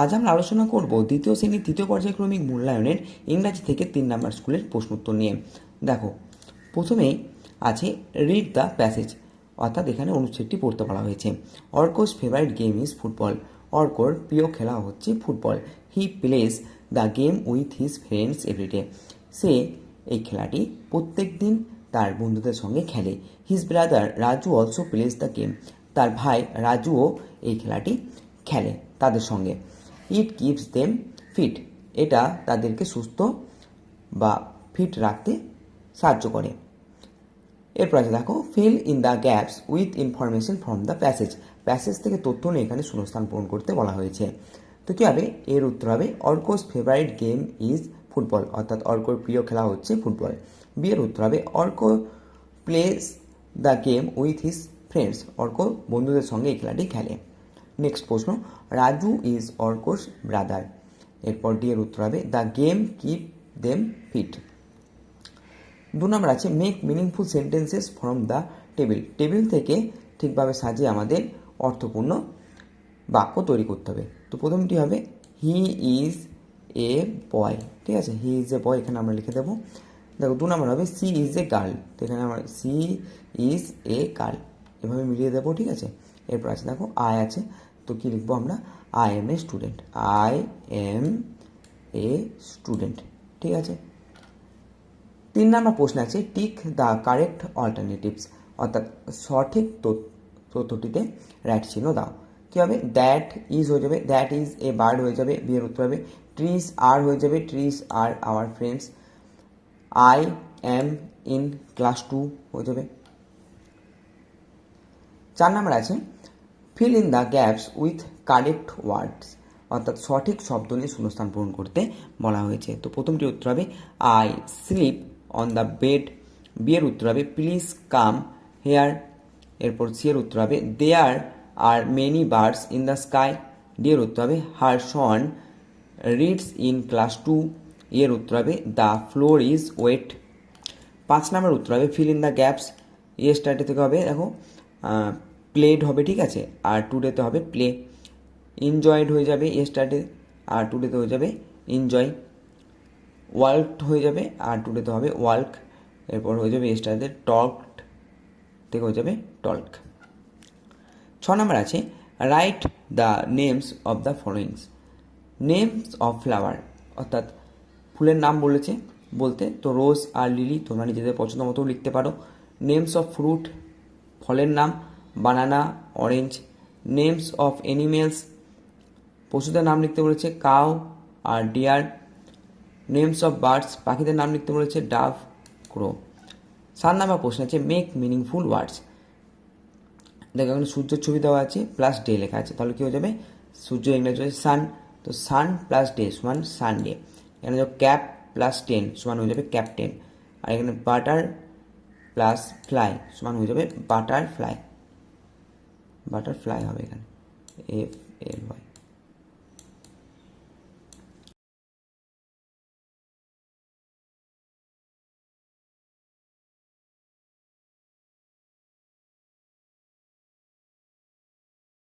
আজ আমরা আলোচনা করব দ্বিতীয় শ্রেণির তৃতীয় পর্যায়ক্রমিক মূল্যায়নের ইংরাজি থেকে তিন নাম্বার স্কুলের প্রশ্নোত্তর নিয়ে। দেখো প্রথমেই আছে রিড দ্য প্যাসেজ অর্থাৎ এখানে অনুচ্ছেদটি পড়তে বলা হয়েছে। Arko's favourite game is football. অর্কোর প্রিয় খেলা হচ্ছে football. He plays the game with his friends everyday সে এই খেলাটি প্রত্যেক দিন তার বন্ধুদের সঙ্গে খেলে। His brother Raju also plays the game তার ভাই রাজুও এই খেলাটি খেলে তাদের সঙ্গে। It keeps them fit. এটা তাদেরকে সুস্থ বা ফিট রাখতে সাহায্য করে। এরপর আছে দেখো fill in the gaps with information from the passage passage থেকে তথ্য নিয়ে এখানে শূন্যস্থান পূরণ করতে বলা হয়েছে। তো কী হবে? এর উত্তর হবে, Arko's favourite game is football অর্থাৎ অর্কোর প্রিয় খেলা হচ্ছে ফুটবল বি এর উত্তর হবে, Arko plays the game with his friends Arko বন্ধুদের সঙ্গে এই খেলাটি খেলে। নেক্সট প্রশ্ন, রাজু ইজ অর্কোস ব্রাদার এরপর ডি এর উত্তর হবে the game keep them fit দু নম্বর আছে make meaningful sentences from the table table থেকে ঠিকভাবে সাজিয়ে আমাদের অর্থপূর্ণ বাক্য তৈরি করতে হবে। তো প্রথমটি হবে হি ইজ এ বয় ঠিক আছে হি ইজ এ বয় এখানে আমরা লিখে দেবো। দেখো, দু নম্বর হবে সি ইজ এ গার্ল তো এখানে আমরা সি ইজ এ গার্ল এভাবে মিলিয়ে দেবো, ঠিক আছে? এরপর আছে, দেখো আয় আছে। তো কী লিখব আমরা? I am a student I am a student ঠিক আছে? তিন নম্বর প্রশ্ন আছে টিক দ্য কারেক্ট অল্টারনেটিভস অর্থাৎ সঠিক তথ্য- তথ্যটিতে রাইট চিহ্ন দাও। কী হবে? দ্যাট ইজ হয়ে যাবে দ্যাট ইজ এ বার্ড হয়ে যাবে বিয়ের উত্তর হবে ট্রিজ আর হয়ে যাবে trees are our friends I am in class two হয়ে যাবে। চার নাম্বার আছে fill in the gaps with correct words অর্থাৎ সঠিক শব্দ নিয়ে শূন্যস্থান পূরণ করতে বলা হয়েছে। তো প্রথমটি উত্তর হবে I sleep on the bed বিয়ের উত্তর হবে প্লিজ কাম হেয়ার এরপর সি এর উত্তর হবে there are many birds in the sky D এর উত্তর হবে her son reads in class two এর উত্তর হবে দ্য ফ্লোর ইজ ওয়েট পাঁচ নাম্বার উত্তর হবে ফিল ইন দ্য গ্যাপস এ স্টার্টে থেকে হবে, দেখো প্লেড হবে, ঠিক আছে? আর টুডেতে হবে প্লে এনজয়েড হয়ে যাবে এ স্টার্টে আর টুডেতে হয়ে যাবে এনজয় ওয়ার্কড হয়ে যাবে, আর টুডেতে হবে ওয়ার্ক এরপর হয়ে যাবে এ স্টার্টে টকড থেকে হয়ে যাবে টল্ক ছ নম্বর আছে write the names of the followings names of flower অর্থাৎ ফুলের নাম বলেছে, বলতে তো রোজ আর লিলি তোমরা নিজেদের পছন্দ মতো লিখতে পারো। নেমস অফ ফ্রুট ফলের নাম banana orange names of animals পশুদের নাম লিখতে বলেছে কাউ আর ডিয়ার নেমস অফ বার্ডস পাখিদের নাম লিখতে বলেছে ডাভ ক্রো সাত নাম্বার প্রশ্ন আছে মেক মিনিংফুল ওয়ার্ডস দেখো, এখানে সূর্যের ছবি দেওয়া আছে প্লাস ডে লেখা আছে, তাহলে কী হয়ে যাবে? সূর্য ইংরেজি হচ্ছে সান তো সান প্লাস ডে সমান সানডে এখানে দেখো ক্যাপ প্লাস টেন সমান হয়ে যাবে ক্যাপ্টেন আর এখানে বাটার প্লাস ফ্লাই সমান হয়ে যাবে বাটার ফ্লাই বাটার ফ্লাই হবে এখানে এফ এল ওয়াই